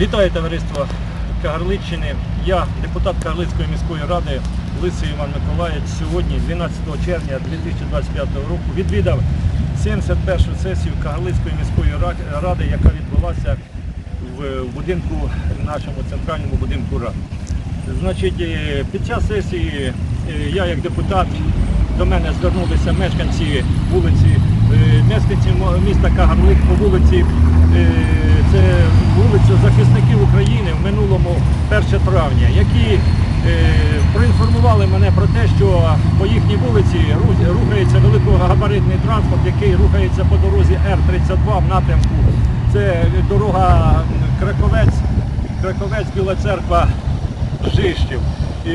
Вітаю товариство Кагарличчини. Я, депутат Кагарлицької міської ради Лисий Іван Миколаївич, сьогодні, 12 червня 2025 року, відвідав 71-ю сесію Кагарлицької міської ради, яка відбулася в будинку, нашому центральному будинку ради. Значить, е, під час сесії е, я як депутат до мене звернулися мешканці вулиці, е, мешканці міста Кагарлик по вулиці, е, це вулиця захисників України в минулому 1 травня, які е, проінформували мене про те, що по їхній вулиці рухається великогабаритний транспорт, який рухається по дорозі Р-32 в напрямку. Це дорога Краковець, Краковець, Біла Церква, Жищів. І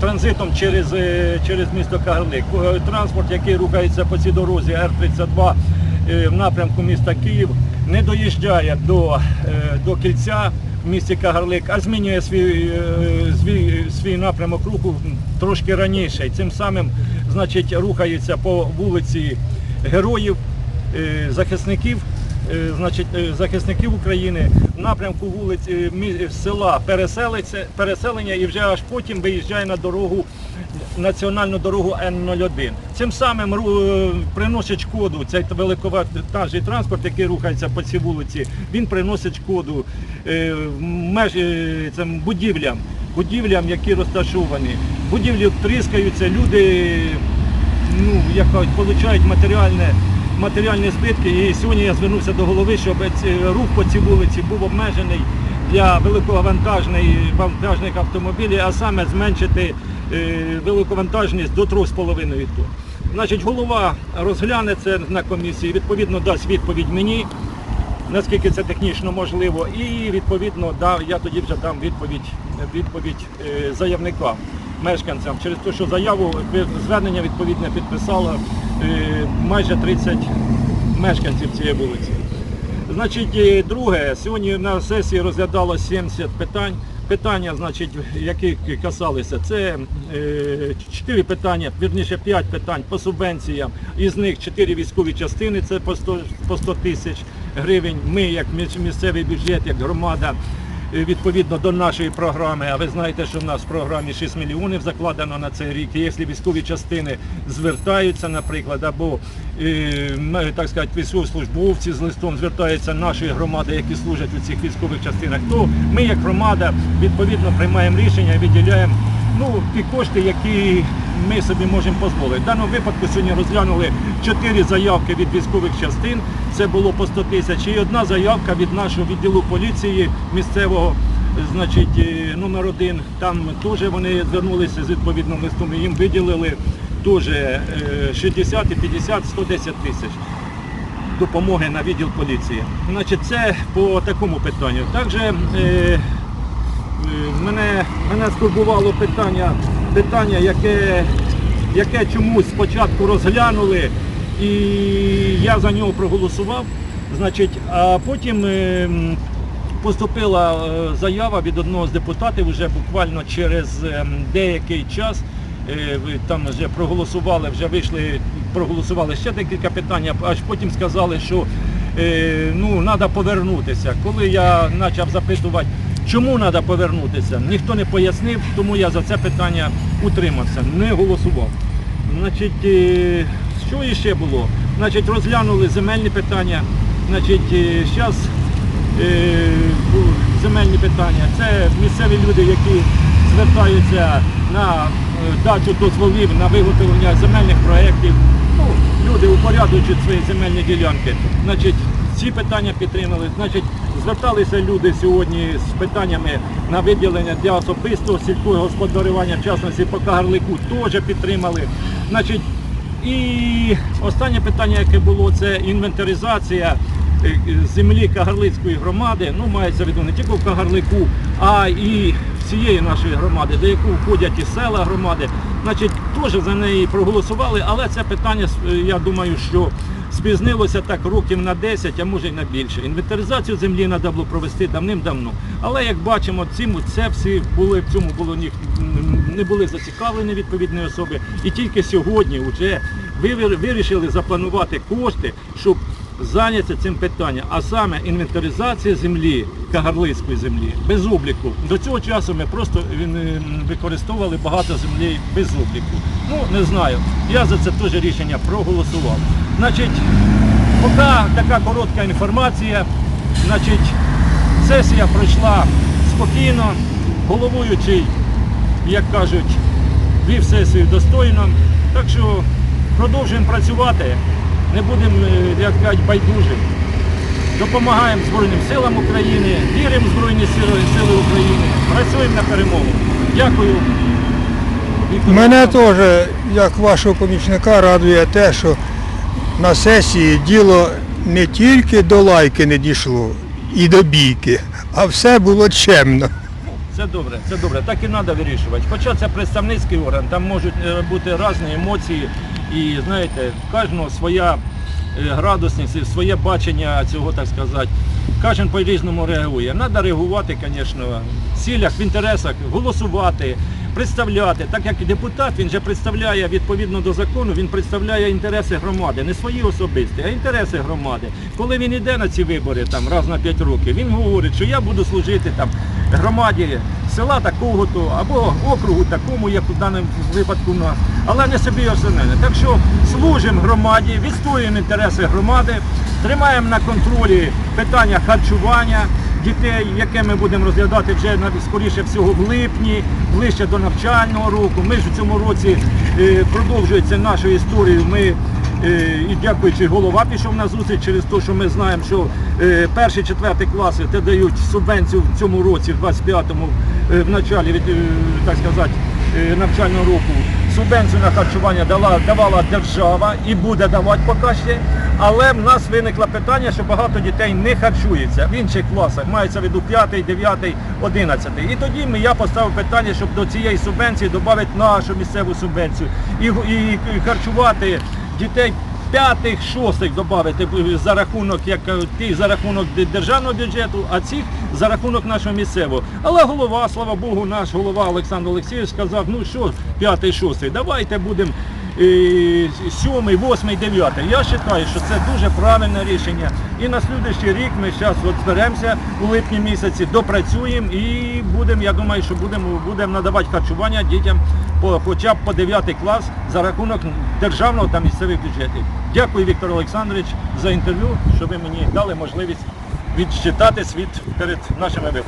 транзитом через, е, через місто Кагарлик. Е, Транспорт, який рухається по цій дорозі Р-32 е, в напрямку міста Київ, не доїжджає до, е, до кільця в місті Кагарлик, а змінює свій, е, свій, свій напрямок руху трошки раніше. І цим самим значить, рухається по вулиці Героїв, е, захисників значить, захисників України в напрямку вулиць села переселення і вже аж потім виїжджає на дорогу національну дорогу Н-01. Цим самим е, приносить шкоду цей великовантажний транспорт, який рухається по цій вулиці, він приносить шкоду е, е, будівлям, будівлям, які розташовані. Будівлі тріскаються, люди ну, получають матеріальне, матеріальні збитки. І сьогодні я звернувся до голови, щоб рух по цій вулиці був обмежений для великовантажних вантажних автомобілів, а саме зменшити великовантажність до 3,5 тонн. Значить, голова розгляне це на комісії, відповідно дасть відповідь мені, наскільки це технічно можливо, і відповідно я тоді вже дам відповідь, відповідь е, заявникам, мешканцям, через те, що заяву звернення відповідне підписало е, майже 30 мешканців цієї вулиці. Значить, е, друге, сьогодні на сесії розглядалося 70 питань. Питання, значить, які касалися, це чотири питання, вірніше п'ять питань по субвенціям. Із них чотири військові частини, це по 100, тисяч гривень. Ми, як міс- місцевий бюджет, як громада, е, відповідно до нашої програми, а ви знаєте, що в нас в програмі 6 мільйонів закладено на цей рік. І якщо військові частини звертаються, наприклад, або е, так сказати, військовослужбовці з листом звертаються нашої громади, які служать у цих військових частинах, то ми, як громада, відповідно приймаємо рішення і виділяємо ну, ті кошти, які ми собі можемо дозволити. В даному випадку сьогодні розглянули чотири заявки від військових частин, це було по 100 тисяч, і одна заявка від нашого відділу поліції місцевого. Значить, е, номер один, там теж вони звернулися з відповідним листом, і їм виділили теж е, 60 і 50, 110 тисяч допомоги на відділ поліції. Значить, це по такому питанню. Також е, е, мене, мене скурбувало питання, питання яке, яке чомусь спочатку розглянули, і я за нього проголосував. Значить, а потім е, поступила е, заява від одного з депутатів вже буквально через е, деякий час. Е, Там вже проголосували, вже вийшли, проголосували ще декілька питань, аж потім сказали, що е, ну, треба повернутися. Коли я почав запитувати, чому треба повернутися, ніхто не пояснив, тому я за це питання утримався, не голосував. Значить, е, що іще було? Значить, розглянули земельні питання. Значить, зараз земельні питання. Це місцеві люди, які звертаються на е, дачу дозволів на виготовлення земельних проєктів. Ну, люди упорядочують свої земельні ділянки. Значить, ці питання підтримали. Значить, зверталися люди сьогодні з питаннями на виділення для особистого сільського господарювання, в частності по Кагарлику, теж підтримали. Значить, і останнє питання, яке було, це інвентаризація е, землі Кагарлицької громади. Ну, мається в виду не тільки в Кагарлику, а і всієї нашої громади, до яку входять і села громади. Значить, теж за неї проголосували, але це питання, е, я думаю, що спізнилося так років на 10, а може й на більше. Інвентаризацію землі треба було провести давним-давно. Але як бачимо, цим це всі були в цьому було не були зацікавлені відповідні особи. І тільки сьогодні вже вирішили запланувати кошти, щоб зайняться цим питанням, а саме інвентаризація землі, кагарлицької землі, без обліку. До цього часу ми просто е, використовували багато землі без обліку. Ну, не знаю. Я за це теж рішення проголосував. Значить, поки така коротка інформація, значить, сесія пройшла спокійно, головуючий, як кажуть, вів сесію достойно. Так що продовжуємо працювати, не будемо, е, як кажуть, байдужим. Допомагаємо Збройним силам України, віримо в Збройні сили, сили України, працюємо на перемогу. Дякую. Віктор Мене теж, як вашого помічника, радує те, що на сесії діло не тільки до лайки не дійшло і до бійки, а все було чемно. Це добре, це добре. Так і треба вирішувати. Хоча це представницький орган, там можуть е, бути різні емоції, і знаєте, в кожного своя е, градусність, своє бачення цього, так сказати. Кожен по-різному реагує. Треба реагувати, звісно, в цілях, в інтересах, голосувати, представляти. Так як депутат, він же представляє відповідно до закону, він представляє інтереси громади, не свої особисті, а інтереси громади. Коли він йде на ці вибори там раз на 5 років, він говорить, що я буду служити там громаді села такого-то або округу такому, як у даному випадку у нас, але не собі основне. Так що служимо громаді, відстоюємо інтереси громади, тримаємо на контролі питання харчування дітей, яке ми будемо розглядати вже скоріше всього в липні, ближче до навчального року. Ми ж у цьому році е, продовжується нашу історію. Ми і дякуючи голова пішов на зустріч через те, що ми знаємо, що е, перші, четверті класи те дають субвенцію в цьому році, в 25-му, е, в началі е, так сказати, е, навчального року. Субвенцію на харчування дала, давала держава і буде давати поки ще. Але в нас виникло питання, що багато дітей не харчується в інших класах, мається в виду 5, 9, 11. І тоді я поставив питання, щоб до цієї субвенції додати нашу місцеву субвенцію і, і, і харчувати дітей п'ятих, шостих додати за рахунок, як ті за рахунок державного бюджету, а цих за рахунок нашого місцевого. Але голова, слава Богу, наш голова Олександр Олексійович сказав, ну що, п'ятий, шостий, давайте будемо е, сьомий, восьмий, дев'ятий. Я вважаю, що це дуже правильне рішення. І на слідуючий рік ми зараз от зберемося у липні місяці, допрацюємо і будемо, я думаю, що будемо будемо надавати харчування дітям по, хоча б по 9 клас за рахунок державного та місцевих бюджетів. Дякую, Віктор Олександрович, за інтерв'ю, що ви мені дали можливість відчитати світ перед нашими виборами.